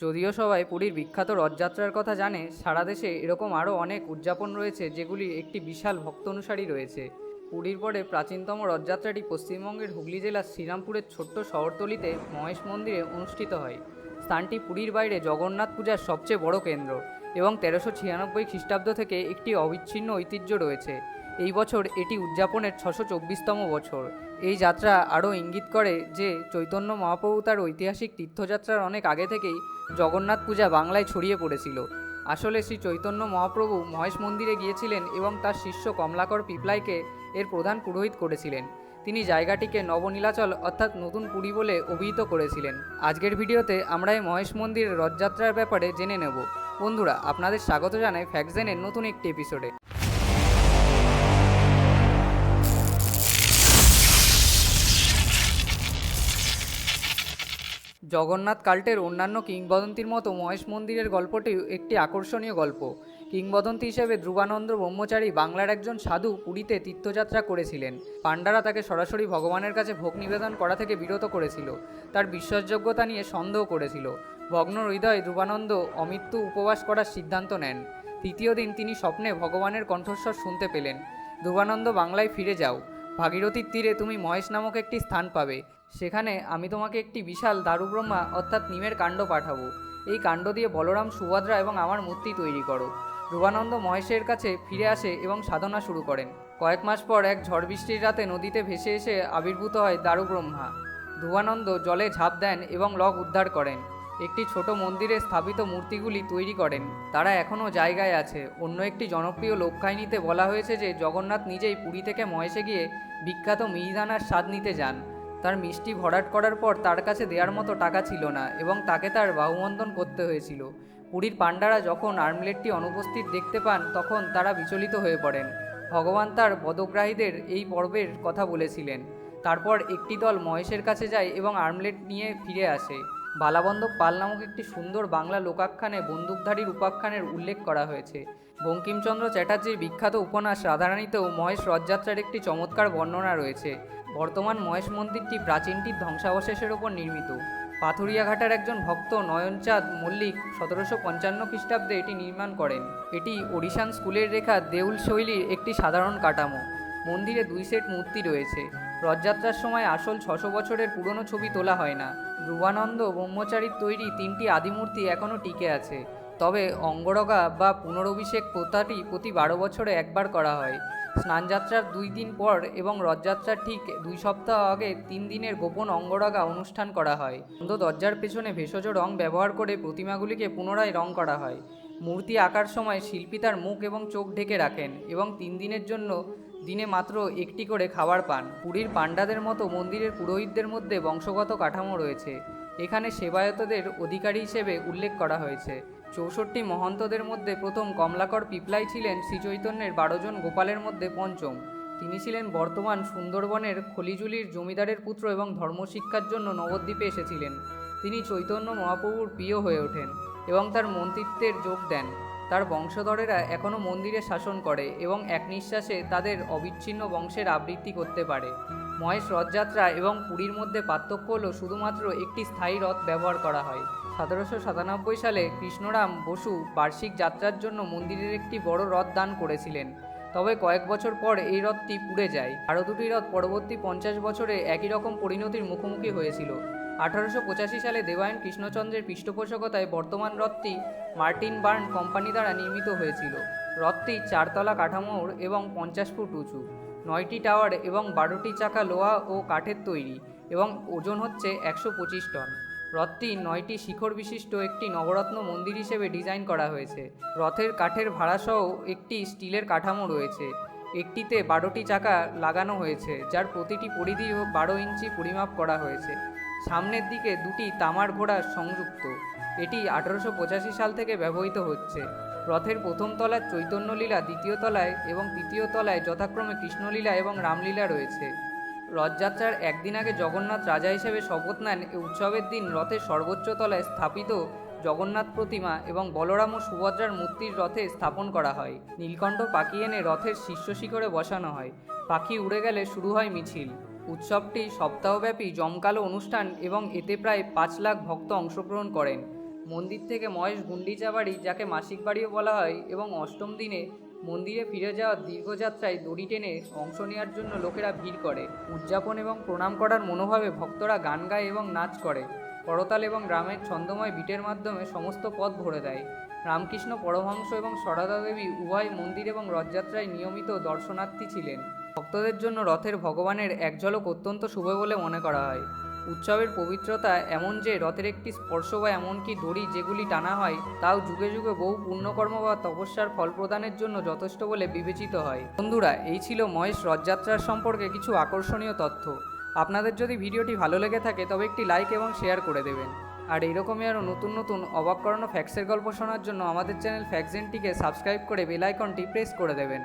যদিও সবাই পুরীর বিখ্যাত রথযাত্রার কথা জানে, সারা দেশে এরকম আরও অনেক উদযাপন রয়েছে যেগুলি একটি বিশাল ভক্ত অনুসারী রয়েছে। পুরীর পরে প্রাচীনতম রথযাত্রাটি পশ্চিমবঙ্গের হুগলি জেলার শ্রীরামপুরের ছোট্ট শহরতলিতে মহেশ মন্দিরে অনুষ্ঠিত হয়। স্থানটি পুরীর বাইরে জগন্নাথ পূজার সবচেয়ে বড় কেন্দ্র এবং তেরোশো ছিয়ানব্বই খ্রিস্টাব্দ থেকে একটি অবিচ্ছিন্ন ঐতিহ্য রয়েছে। এই বছর এটি উদযাপনের ছশো চব্বিশতম বছর। এই যাত্রা আরও ইঙ্গিত করে যে চৈতন্য মহাপ্রভু তার ঐতিহাসিক তীর্থযাত্রার অনেক আগে থেকেই জগন্নাথ পূজা বাংলায় ছড়িয়ে পড়েছিল। আসলে শ্রী চৈতন্য মহাপ্রভু মহেশ মন্দিরে গিয়েছিলেন এবং তার শিষ্য কমলাকর পিপলাইকে এর প্রধান পুরোহিত করেছিলেন। তিনি জায়গাটিকে নবনীলাচল অর্থাৎ নতুন পুরী বলে অভিহিত করেছিলেন। আজকের ভিডিওতে আমরা এই মহেশ মন্দিরের রথযাত্রার ব্যাপারে জেনে নেব। বন্ধুরা, আপনাদের স্বাগত জানাই ফ্যাকজেনের নতুন একটি এপিসোডে। জগন্নাথ কাল্টের অন্যান্য কিংবদন্তির মতো মহেশ মন্দিরের গল্পটিও একটি আকর্ষণীয় গল্প। কিংবদন্তি হিসেবে ধ্রুবানন্দ ব্রহ্মচারী বাংলার একজন সাধু পুরীতে তীর্থযাত্রা করেছিলেন। পাণ্ডারা তাকে সরাসরি ভগবানের কাছে ভোগ নিবেদন করা থেকে বিরত করেছিল। তার বিশ্বাসযোগ্যতা নিয়ে সন্দেহ করেছিল। ভগ্ন হৃদয় ধ্রুবানন্দ অমৃত্যু উপবাস করার সিদ্ধান্ত নেন। তৃতীয় দিন তিনি স্বপ্নে ভগবানের কণ্ঠস্বর শুনতে পেলেন। ধ্রুবানন্দ বাংলায় ফিরে যাও। ভাগীরথীর তীরে তুমি মহেশ নামক একটি স্থান পাবে। সেখানে আমি তোমাকে একটি বিশাল দারুব্রহ্মা অর্থাৎ নিমের কাণ্ড পাঠাবো। এই কাণ্ড দিয়ে বলরাম, সুভদ্রা এবং আমার মূর্তি তৈরি করো। ধ্রুবানন্দ মহেশের কাছে ফিরে আসে এবং সাধনা শুরু করেন। কয়েক মাস পর এক ঝড় বৃষ্টির রাতে নদীতে ভেসে এসে আবির্ভূত হয় দারুব্রহ্মা। ধ্রুবানন্দ জলে ঝাঁপ দেন এবং লক উদ্ধার করেন। একটি ছোট মন্দিরে স্থাপিত মূর্তিগুলি তৈরি করেন। তারা এখনও জায়গায় আছে। অন্য একটি জনপ্রিয় লোককাহিনীতে বলা হয়েছে যে, জগন্নাথ নিজেই পুরী থেকে মহেশে গিয়ে বিখ্যাত মিহিদানার স্বাদ নিতে যান। তার মিষ্টি ভরাট করার পর তার কাছে দেওয়ার মতো টাকা ছিল না এবং তাকে তার বাহুবন্ধন করতে হয়েছিল। পুরীর পাণ্ডারা যখন আর্মলেটটি অনুপস্থিত দেখতে পান, তখন তারা বিচলিত হয়ে পড়েন। ভগবান তার বদগ্রাহীদের এই পর্বের কথা বলেছিলেন। তারপর একটি দল মহেশের কাছে যায় এবং আর্মলেট নিয়ে ফিরে আসে। বালাবন্ধ পাল নামক একটি সুন্দর বাংলা লোকাখ্যানে বন্দুকধারীর উপাখ্যানের উল্লেখ করা হয়েছে। বঙ্কিমচন্দ্র চ্যাটার্জির বিখ্যাত উপন্যাস রাধারানীতেও মহেশ রথযাত্রার একটি চমৎকার বর্ণনা রয়েছে। বর্তমান মহেশ মন্দিরটি প্রাচীনটির ধ্বংসাবশেষের ওপর নির্মিত। পাথুরিয়াঘাটার একজন ভক্ত নয়নচাঁদ মল্লিক সতেরোশো পঞ্চান্ন খ্রিস্টাব্দে এটি নির্মাণ করেন। এটি ওড়িশান স্কুলের রেখা দেউল শৈলীর একটি সাধারণ কাঠামো। মন্দিরে দুই সেট মূর্তি রয়েছে। রথযাত্রার সময় আসল ছশো বছরের পুরনো ছবি তোলা হয় না। ধ্রুবানন্দ ব্রহ্মচারীর তৈরি তিনটি আদিমূর্তি এখনও টিকে আছে। তবে অঙ্গরগা বা পুনরভিষেক প্রথাটি প্রতি বারো বছরে একবার করা হয়। স্নানযাত্রার দুই দিন পর এবং রথযাত্রার ঠিক দুই সপ্তাহ আগে তিন দিনের গোপন অঙ্গরাগা অনুষ্ঠান করা হয়। বন্ধ দরজার পেছনে ভেষজ রং ব্যবহার করে প্রতিমাগুলিকে পুনরায় রং করা হয়। মূর্তি আঁকার সময় শিল্পী তার মুখ এবং চোখ ঢেকে রাখেন এবং তিন দিনের জন্য দিনে মাত্র একটি করে খাবার পান। পুরীর পাণ্ডাদের মতো মন্দিরের পুরোহিতদের মধ্যে বংশগত কাঠামো রয়েছে। এখানে সেবায়তদের অধিকারী হিসেবে উল্লেখ করা হয়েছে। চৌষট্টি মহন্তদের মধ্যে প্রথম কমলাকর পিপলাই ছিলেন শ্রীচৈতন্যের বারোজন গোপালের মধ্যে পঞ্চম। তিনি ছিলেন বর্তমান সুন্দরবনের খলিজুলির জমিদারের পুত্র এবং ধর্মশিক্ষার জন্য নবদ্বীপে এসেছিলেন। তিনি চৈতন্য মহাপ্রভুর প্রিয় হয়ে ওঠেন এবং তার মন্ত্রিত্বের যোগ দেন। তার বংশধরেরা এখনও মন্দিরে শাসন করে এবং এক নিঃশ্বাসে তাদের অবিচ্ছিন্ন বংশের আবৃত্তি করতে পারে। মহেশ রথযাত্রা এবং পুরীর মধ্যে পার্থক্য হলো শুধুমাত্র একটি স্থায়ী রথ ব্যবহার করা হয়। সতেরোশো সাতানব্বই সালে কৃষ্ণরাম বসু বার্ষিক যাত্রার জন্য মন্দিরের একটি বড় রথ দান করেছিলেন। তবে কয়েক বছর পর এই রথটি পুড়ে যায়। আরও দুটি রথ পরবর্তী পঞ্চাশ বছরে একই রকম পরিণতির মুখোমুখি হয়েছিল। আঠারোশো পঁচাশি সালে দেবায়ন কৃষ্ণচন্দ্রের পৃষ্ঠপোষকতায় বর্তমান রথটি মার্টিন বার্ন কোম্পানি দ্বারা নির্মিত হয়েছিল। রথটি চারতলা কাঠামোর এবং পঞ্চাশ ফুট উঁচু, নয়টি টাওয়ার এবং বারোটি চাকা লোহা ও কাঠের তৈরি এবং ওজন হচ্ছে একশো পঁচিশ টন। রথটি নয়টি শিখর বিশিষ্ট একটি নবরত্ন মন্দির হিসেবে ডিজাইন করা হয়েছে। রথের কাঠের ভাড়াসহ একটি স্টিলের কাঠামো রয়েছে। একটিতে বারোটি চাকা লাগানো হয়েছে, যার প্রতিটি পরিধি বারো ইঞ্চি পরিমাপ করা হয়েছে। সামনের দিকে দুটি তামার ঘোড়া সংযুক্ত। এটি আঠারোশো পঁচাশি সাল থেকে ব্যবহৃত হচ্ছে। রথের প্রথম তলায় চৈতন্যলীলা দ্বিতীয় তলায় এবং তৃতীয় তলায় যথাক্রমে কৃষ্ণলীলা এবং রামলীলা রয়েছে। রথযাত্রার একদিন আগে জগন্নাথ রাজা হিসেবে শপথ নেন এই উৎসবের দিন রথের সর্বোচ্চ তলায় স্থাপিত জগন্নাথ প্রতিমা এবং বলরাম ও সুভদ্রার মূর্তির রথে স্থাপন করা হয়। নীলকণ্ঠ পাখি এনে রথের শীর্ষ শিখরে বসানো হয়। পাখি উড়ে গেলে শুরু হয় মিছিল। উৎসবটি সপ্তাহব্যাপী জমকালো অনুষ্ঠান এবং এতে প্রায় পাঁচ লাখ ভক্ত অংশগ্রহণ করেন। মন্দির থেকে মহেশ গুন্ডিচা বাড়ি যাকে মাসিক বাড়িও বলা হয়, এবং অষ্টম দিনে মন্দিরে ফিরে যাওয়ার দীর্ঘযাত্রায় দড়ি টেনে অংশ নেওয়ার জন্য লোকেরা ভিড় করে। উদযাপন এবং প্রণাম করার মনোভাবে ভক্তরা গান গায় এবং নাচ করে। করতাল এবং গ্রামের ছন্দময় বিটের মাধ্যমে সমস্ত পথ ভরে দেয়। রামকৃষ্ণ পরমহংস এবং সরদা দেবী উভয় মন্দির এবং রথযাত্রায় নিয়মিত দর্শনার্থী ছিলেন। ভক্তদের জন্য রথের ভগবানের এক ঝলক অত্যন্ত শুভ বলে মনে করা হয়। উৎসবের পবিত্রতা এমন যে রথের একটি স্পর্শ বা এমনকি দড়ি যেগুলি টানা হয়, তাও যুগে যুগে বহু পুণ্যকর্ম বা তপস্যার ফল প্রদানের জন্য যথেষ্ট বলে বিবেচিত হয়। বন্ধুরা, এই ছিল মহেশ রথযাত্রার সম্পর্কে কিছু আকর্ষণীয় তথ্য। আপনাদের যদি ভিডিওটি ভালো লেগে থাকে, তবে একটি লাইক এবং শেয়ার করে দেবেন। আর এইরকমই আরও নতুন নতুন অবাক করানো ফ্যাক্সের গল্প শোনার জন্য আমাদের চ্যানেল ফ্যাক্সেনটিকে সাবস্ক্রাইব করে বেলাইকনটি প্রেস করে দেবেন।